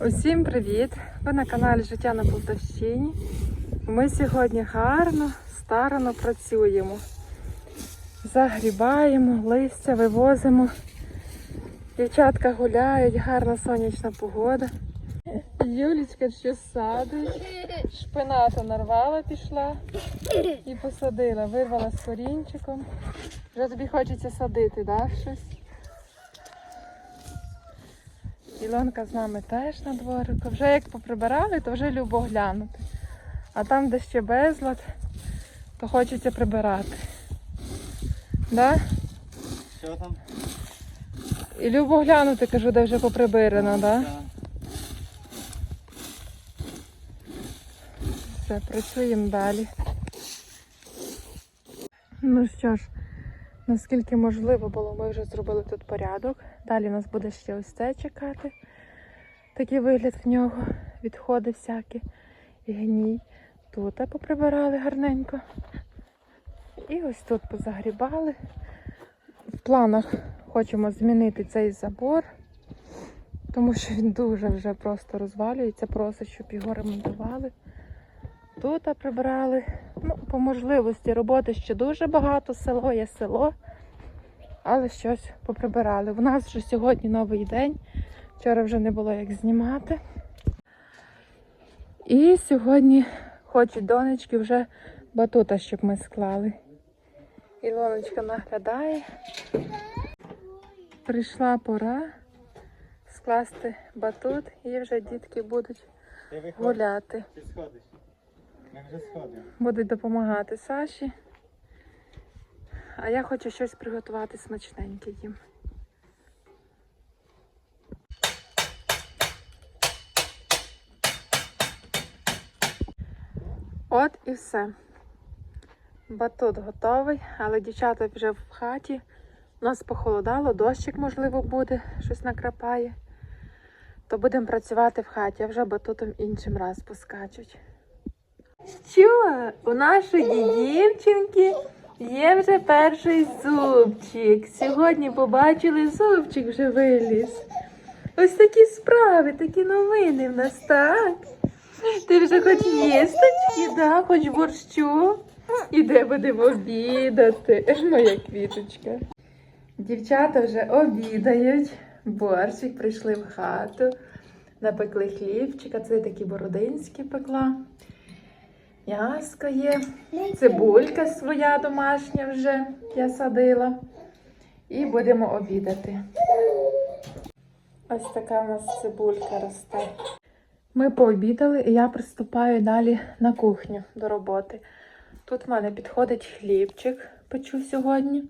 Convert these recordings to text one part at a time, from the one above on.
Усім привіт! Ви на каналі Життя на Полтавщині. Ми сьогодні гарно, старано працюємо. Загрібаємо, листя вивозимо. Дівчатка гуляють, гарна сонячна погода. Юлічка щось садить. Шпинату нарвала, пішла і посадила. Вирвала з корінчиком. Вже тобі хочеться садити, да, щось? Ілонка з нами теж на дворику. Вже як поприбирали, то вже любо глянути. А там, де ще безлад, то хочеться прибирати. Да? Що там? І любо глянути, кажу, де вже поприбирано, да? Все, працюємо далі. Ну що ж, наскільки можливо було, ми вже зробили тут порядок. Далі у нас буде ще ось це чекати. Такий вигляд в нього, відходи всякі, і гній. Тут поприбирали гарненько. І ось тут позагрібали. В планах хочемо змінити цей забор, тому що він дуже вже просто розвалюється, просить, щоб його ремонтували. Тут прибрали. Ну, по можливості роботи ще дуже багато, село є село, але щось поприбирали. У нас вже сьогодні новий день. Вчора вже не було як знімати. І сьогодні хочуть донечки вже батута, щоб ми склали. Ілоночка наглядає. Прийшла пора скласти батут і вже дітки будуть гуляти. ти сходиш. Ми вже сходимо. Будуть допомагати Саші. А я хочу щось приготувати смачненьке їм. От і все. Батут готовий, але дівчата вже в хаті. У нас похолодало, дощик, можливо, буде, щось накрапає. То будемо працювати в хаті, а вже батутом іншим раз поскачуть. Що? У нашої дівчинки є вже перший зубчик. Сьогодні побачили, зубчик вже виліз. Ось такі справи, такі новини в нас, так? Ти вже хоч їсточки, да? хоч борщу. І де будемо обідати, моя квіточка. Дівчата вже обідають. Борщик прийшли в хату, напекли хлібчика, це такі бородинські пекла. М'яско є, цибулька своя домашня вже я садила. І будемо обідати. Ось така у нас цибулька росте. Ми пообідали і я приступаю далі на кухню до роботи. Тут в мене підходить хлібчик, печу сьогодні.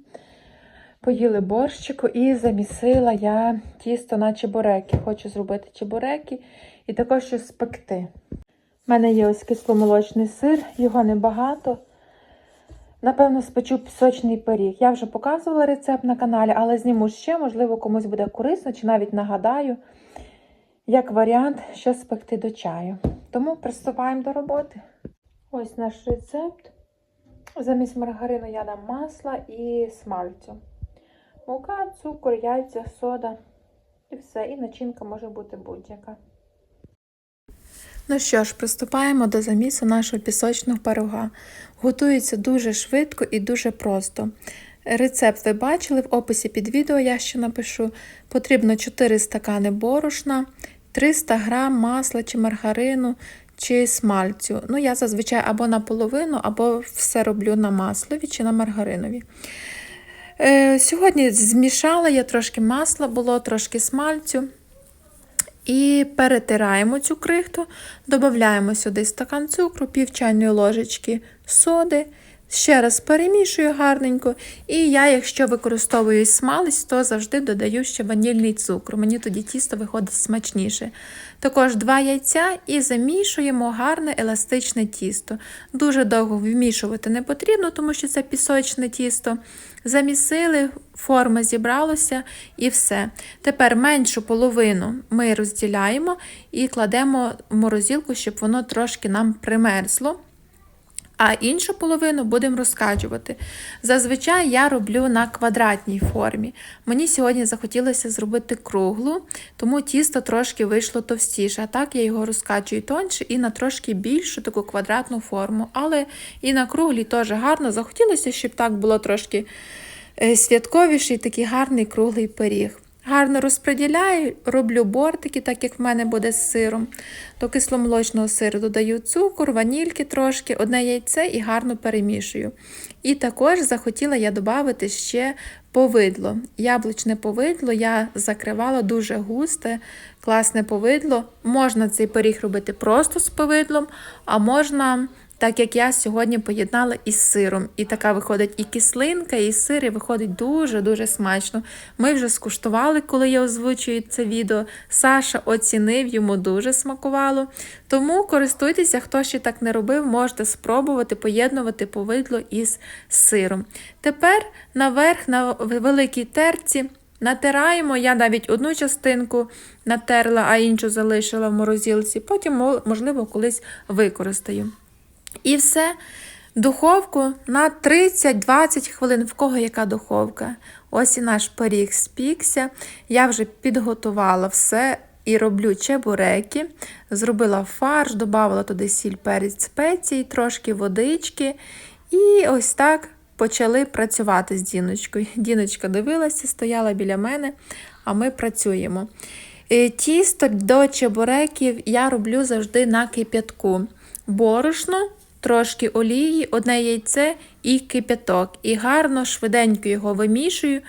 Поїли борщику і замісила я тісто на чебуреки. Хочу зробити чебуреки і також щось спекти. У мене є ось кисломолочний сир, його небагато. Напевно, спечу пісочний пиріг. Я вже показувала рецепт на каналі, але зніму ще, можливо, комусь буде корисно, чи навіть нагадаю, як варіант, що спекти до чаю. Тому приступаємо до роботи. Ось наш рецепт. Замість маргарину я дам масла і смальцю. Мука, цукор, яйця, сода і все. І начинка може бути будь-яка. Ну що ж, приступаємо до замісу нашого пісочного пирога. Готується дуже швидко і дуже просто. Рецепт ви бачили в описі під відео, я ще напишу. Потрібно 4 стакани борошна, 300 грам масла чи маргарину чи смальцю. Ну, я зазвичай або наполовину, або все роблю на маслові чи на маргаринові. Е, Сьогодні змішала я трошки масла, було трошки смальцю. І перетираємо цю крихту, додаємо сюди стакан цукру, пів чайної ложечки соди. Ще раз перемішую гарненько. І я, якщо використовую смалець, то завжди додаю ще ванільний цукор. Мені тоді тісто виходить смачніше. Також два яйця і замішуємо гарне еластичне тісто. Дуже довго вмішувати не потрібно, тому що це пісочне тісто. Замісили, форма зібралася і все. Тепер меншу половину ми розділяємо і кладемо в морозилку, щоб воно трошки нам примерзло. А іншу половину будемо розкачувати. Зазвичай я роблю на квадратній формі. Мені сьогодні захотілося зробити круглу, тому тісто трошки вийшло товстіше. А так я його розкачую тоньше і на трошки більшу таку квадратну форму. Але і на круглій теж гарно. Захотілося, щоб так було трошки е, святковіший, такий гарний круглий пиріг. Гарно розподіляю, роблю бортики, так як в мене буде з сиром. До кисломолочного сиру додаю цукор, ванільки трошки, одне яйце і гарно перемішую. І також захотіла я додати ще повидло. Яблучне повидло я закривала дуже густе, класне повидло. Можна цей пиріг робити просто з повидлом, а можна так як я сьогодні поєднала із сиром. І така виходить і кислинка, і сир, і виходить дуже-дуже смачно. Ми вже скуштували, коли я озвучую це відео. Саша оцінив, йому дуже смакувало. Тому користуйтеся, хто ще так не робив, можете спробувати поєднувати повидло із сиром. Тепер наверх на великій терці. Натираємо, я навіть одну частинку натерла, а іншу залишила в морозилці, потім, можливо, колись використаю. І все. Духовку на 30-20 хвилин, в кого яка духовка. Ось і наш пиріг спікся. Я вже підготувала все і роблю чебуреки. Зробила фарш, додала туди сіль перець спеції, трошки водички. І ось так почали працювати з Діночкою. Діночка дивилася, стояла біля мене, а ми працюємо. Е, Тісто до чебуреків я роблю завжди на кип'ятку. Борошно, трошки олії, одне яйце і кип'яток. І гарно, швиденько його вимішую.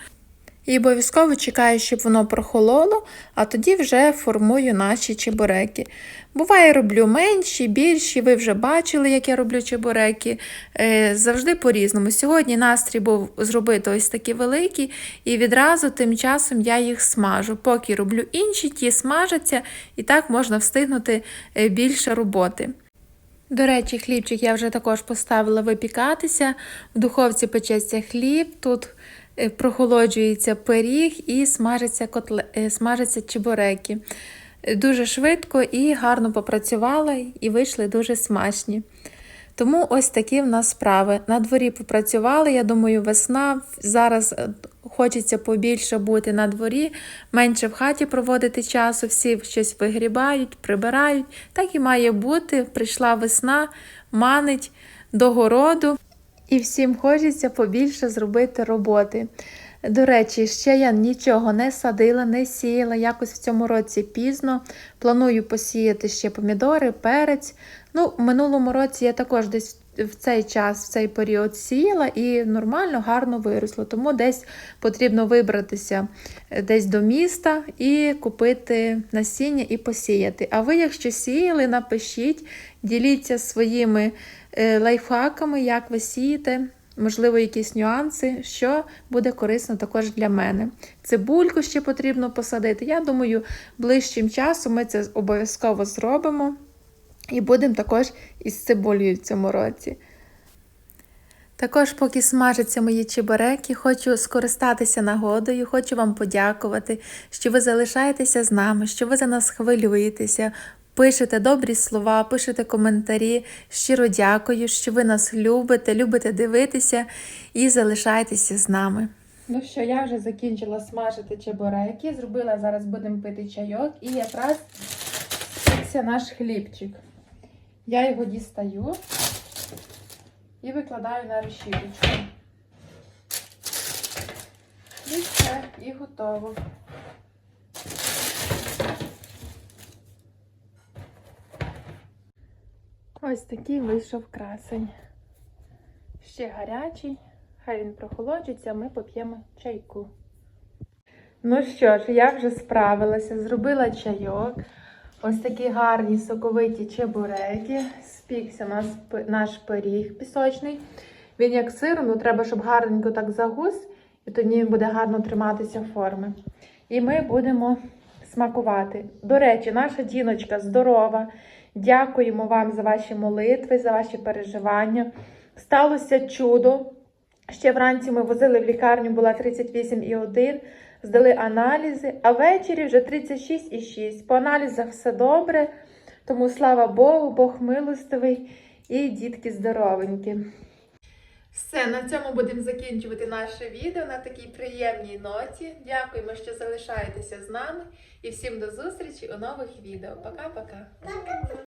І обов'язково чекаю, щоб воно прохололо, а тоді вже формую наші чебуреки. Буває, роблю менші, більші, ви вже бачили, як я роблю чебуреки. Е, завжди по-різному. Сьогодні настрій був зробити ось такі великі, і відразу тим часом я їх смажу. Поки роблю інші, ті смажаться, і так можна встигнути е, більше роботи. До речі, хлібчик я вже також поставила випікатися. В духовці печеться хліб, тут е, прохолоджується пиріг і смажаться, котле... смажаться чебуреки. Е, Дуже швидко і гарно попрацювала, і вийшли дуже смачні. Тому ось такі в нас справи. На дворі попрацювали, я думаю, весна. Зараз е, хочеться побільше бути на дворі, менше в хаті проводити часу, всі щось вигрібають, прибирають. Так і має бути. Прийшла весна, манить до городу, і всім хочеться побільше зробити роботи. До речі, ще я нічого не садила, не сіяла. Якось в цьому році пізно. Планую посіяти ще помідори, перець. Ну, в минулому році я також десь в цей час, в цей період сіяла і нормально, гарно виросло. Тому десь потрібно вибратися е, десь до міста і купити насіння і посіяти. А ви, якщо сіяли, напишіть, діліться своїми е, лайфхаками, як ви сієте. Можливо, якісь нюанси, що буде корисно також для мене. Цибульку ще потрібно посадити. Я думаю, ближчим часом ми це обов'язково зробимо. І будемо також із цибулею в цьому році. Також, поки смажаться мої чебуреки, хочу скористатися нагодою, хочу вам подякувати, що ви залишаєтеся з нами, що ви за нас хвилюєтеся, пишете добрі слова, пишете коментарі. Щиро дякую, що ви нас любите, любите дивитися і залишаєтеся з нами. Ну що, я вже закінчила смажити чебуреки, зробила зараз будемо пити чайок і якраз наш хлібчик. Я його дістаю і викладаю на решіточку. І все, і готово. Ось такий вийшов красень. Ще гарячий, хай він прохолоджується, а ми поп'ємо чайку. Ну що ж, я вже справилася, зробила чайок. Ось такі гарні соковиті чебуреки. Спікся наш, наш пиріг пісочний. Він як сиром, ну треба, щоб гарненько так загус, і тоді він буде гарно триматися форми. І ми будемо смакувати. До речі, наша діночка здорова. Дякуємо вам за ваші молитви, за ваші переживання. Сталося чудо. Ще вранці ми возили в лікарню, була 38,1 здали аналізи, а ввечері вже 36,6. По аналізах все добре, тому слава Богу, Бог милостивий. І дітки здоровенькі. Все, на цьому будемо закінчувати наше відео на такій приємній ноті. Дякуємо, що залишаєтеся з нами. І всім до зустрічі у нових відео. Пока-пока! Пока.